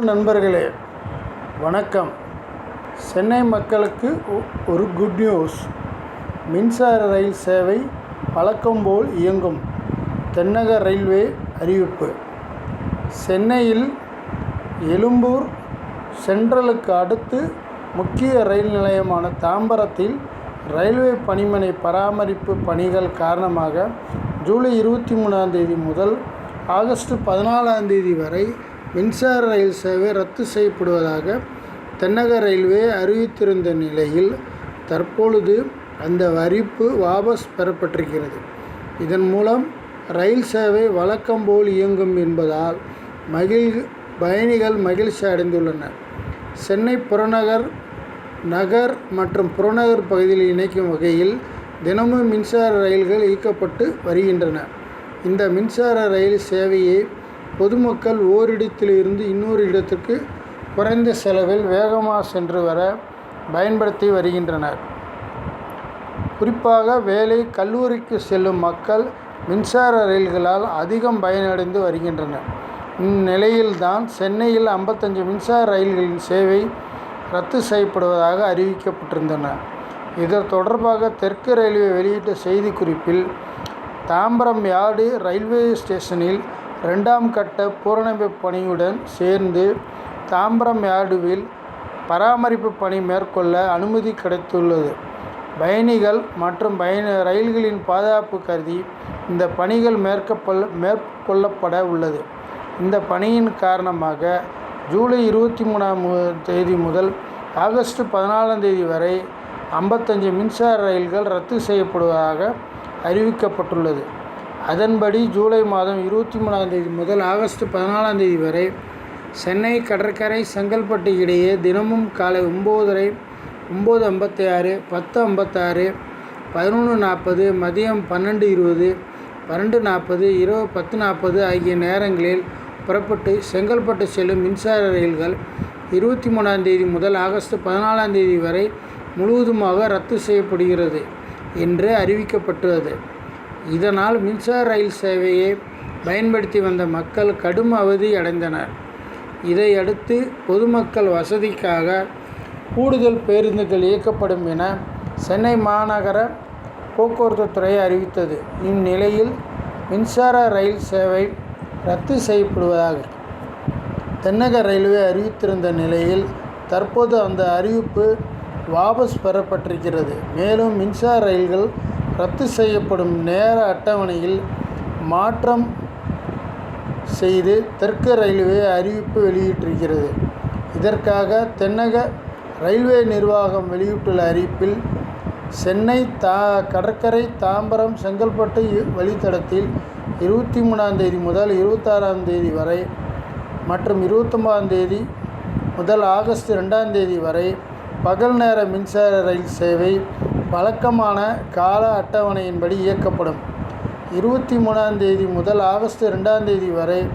நண்பர்களே வணக்கம். சென்னை மக்களுக்கு ஒ- ஒரு குட் நியூஸ் மின்சார ரயில் சேவை வழக்கம் போல் இயங்கும். தென்னக ரயில்வே அறிவிப்பு. சென்னையில் எழும்பூர் சென்ட்ரலுக்கு அடுத்து முக்கிய ரயில் நிலையமான தாம்பரத்தில் ரயில்வே பணிமனை பராமரிப்பு பணிகள் காரணமாக ஜூலை இருபத்தி மூணாம் தேதி முதல் ஆகஸ்ட் பதினாலாம் தேதி வரை மின்சார ரயில் சேவை ரத்து செய்யப்படுவதாக தென்னக ரயில்வே அறிவித்திருந்த நிலையில் தற்பொழுது அந்த அறிவிப்பு வாபஸ் பெறப்பட்டிருக்கிறது. இதன் மூலம் ரயில் சேவை வழக்கம் போல் இயங்கும் என்பதால் மகிழ் பயணிகள் மகிழ்ச்சி அடைந்துள்ளனர். சென்னை புறநகர் நகர் மற்றும் புறநகர் பகுதியில் இணைக்கும் வகையில் தினமும் மின்சார ரயில்கள் இயக்கப்பட்டு வருகின்றன. இந்த மின்சார ரயில் சேவையை பொதுமக்கள் ஓரிடத்திலிருந்து இன்னொரு இடத்திற்கு குறைந்த செலவில் வேகமாக சென்று வர பயன்படுத்தி வருகின்றனர். குறிப்பாக வேலை கல்லூரிக்கு செல்லும் மக்கள் மின்சார ரயில்களால் அதிகம் பயனடைந்து வருகின்றனர். இந்நிலையில்தான் சென்னையில் ஐம்பத்தஞ்சு மின்சார ரயில்களின் சேவை ரத்து செய்யப்படுவதாக அறிவிக்கப்பட்டிருந்தன. இது தொடர்பாக தெற்கு ரயில்வே வெளியிட்ட செய்திக்குறிப்பில் தாம்பரம் யார்டு ரயில்வே ஸ்டேஷனில் ரெண்டாம் கட்ட பூரணமைப்பு பணியுடன் சேர்ந்து தாம்பரம் யார்டுவில் பராமரிப்பு பணி மேற்கொள்ள அனுமதி கிடைத்துள்ளது. பயணிகள் மற்றும் பயண ரயில்களின் பாதுகாப்பு கருதி இந்த பணிகள் மேற்கொள்ள மேற்கொள்ளப்பட உள்ளது. இந்த பணியின் காரணமாக ஜூலை இருபத்தி மூணாம் தேதி முதல் ஆகஸ்ட் பதினாலாம் தேதி வரை ஐம்பத்தஞ்சு மின்சார ரயில்கள் ரத்து செய்யப்படுவதாக அறிவிக்கப்பட்டுள்ளது. அதன்படி ஜூலை மாதம் இருபத்தி மூணாம் தேதி முதல் ஆகஸ்ட் பதினாலாம் தேதி வரை சென்னை கடற்கரை செங்கல்பட்டு இடையே தினமும் காலை ஒம்போதரை ஒம்பது ஐம்பத்தி ஆறு பத்து ஐம்பத்தாறு பதினொன்று நாற்பது மதியம் பன்னெண்டு இருபது பன்னெண்டு நாற்பது இரவு பத்து நாற்பது ஆகிய நேரங்களில் புறப்பட்டு செங்கல்பட்டு செல்லும் மின்சார ரயில்கள் இருபத்தி மூணாம் தேதி முதல் ஆகஸ்ட் பதினாலாம் தேதி வரை முழுவதுமாக ரத்து செய்யப்படுகிறது என்று அறிவிக்கப்பட்டுள்ளது. இதனால் மின்சார ரயில் சேவையை பயன்படுத்தி வந்த மக்கள் கடும் அவதி அடைந்தனர். இதையடுத்து பொதுமக்கள் வசதிக்காக கூடுதல் பேருந்துகள் இயக்கப்படும் என சென்னை மாநகர போக்குவரத்து துறை அறிவித்தது. இந்நிலையில் மின்சார ரயில் சேவை ரத்து செய்யப்படுவதாக தென்னக ரயில்வே அறிவித்திருந்த நிலையில் தற்போது அந்த அறிவிப்பு வாபஸ் பெறப்பட்டிருக்கிறது. மேலும் மின்சார ரயில்கள் ரத்து செய்யப்படும் நேர அட்டவணையில் மாற்றம் செய்து தெற்கு ரயில்வே அறிவிப்பு வெளியிட்டிருக்கிறது. இதற்காக தென்னக ரயில்வே நிர்வாகம் வெளியிட்டுள்ள அறிவிப்பில் சென்னை தா கடற்கரை தாம்பரம் செங்கல்பட்டு வழித்தடத்தில் இருபத்தி மூணாம் தேதி முதல் இருபத்தாறாம் தேதி வரை மற்றும் இருபத்தொம்பதாம் தேதி முதல் ஆகஸ்ட் ரெண்டாம் தேதி வரை பகல் நேர மின்சார ரயில் சேவை வழக்கமான கால அட்டவணையின்படி இயக்கப்படும். இருபத்தி மூணாம் தேதி முதல் ஆகஸ்ட் ரெண்டாம் தேதி வரை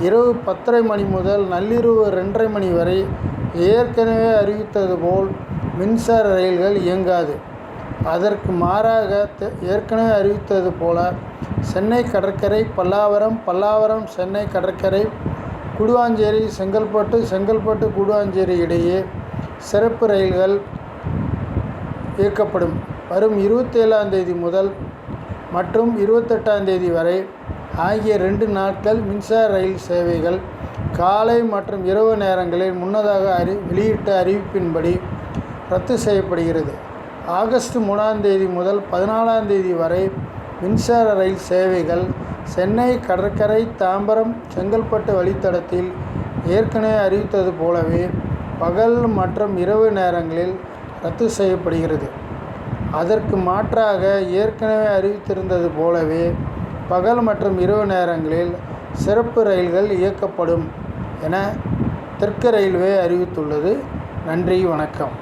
இரவு பத்தரை மணி முதல் நள்ளிரவு ரெண்டரை மணி வரை ஏற்கனவே அறிவித்தது போல் மின்சார ரயில்கள் இயங்காது. அதற்கு மாறாக தெ- ஏற்கனவே அறிவித்தது போல சென்னை கடற்கரை பல்லாவரம் பல்லாவரம் சென்னை கடற்கரை குடுவாஞ்சேரி செங்கல்பட்டு செங்கல்பட்டு குடுவாஞ்சேரி இடையே சிறப்பு ரயில்கள் இயக்கப்படும் வரும் இருபத்தேழாம் தேதி முதல் மற்றும் இருபத்தெட்டாம் தேதி வரை ஆகிய ரெண்டு நாட்கள் மின்சார ரயில் சேவைகள் காலை மற்றும் இரவு நேரங்களில் முன்னதாக அறி வெளியிட்ட அறிவிப்பின்படி ரத்து செய்யப்படுகிறது. ஆகஸ்ட் மூணாம் தேதி முதல் பதினாலாம் தேதி வரை மின்சார ரயில் சேவைகள் சென்னை கடற்கரை தாம்பரம் செங்கல்பட்டு வழித்தடத்தில் ஏற்கனவே அறிவித்தது போலவே பகல் மற்றும் இரவு நேரங்களில் ரத்து செய்யப்படுகிறது. அதற்கு மாற்றாக ஏற்கனவே அறிவித்திருந்தது போலவே பகல் மற்றும் இரவு நேரங்களில் சிறப்பு ரயில்கள் இயக்கப்படும் என தெற்கு ரயில்வே அறிவித்துள்ளது. நன்றி வணக்கம்.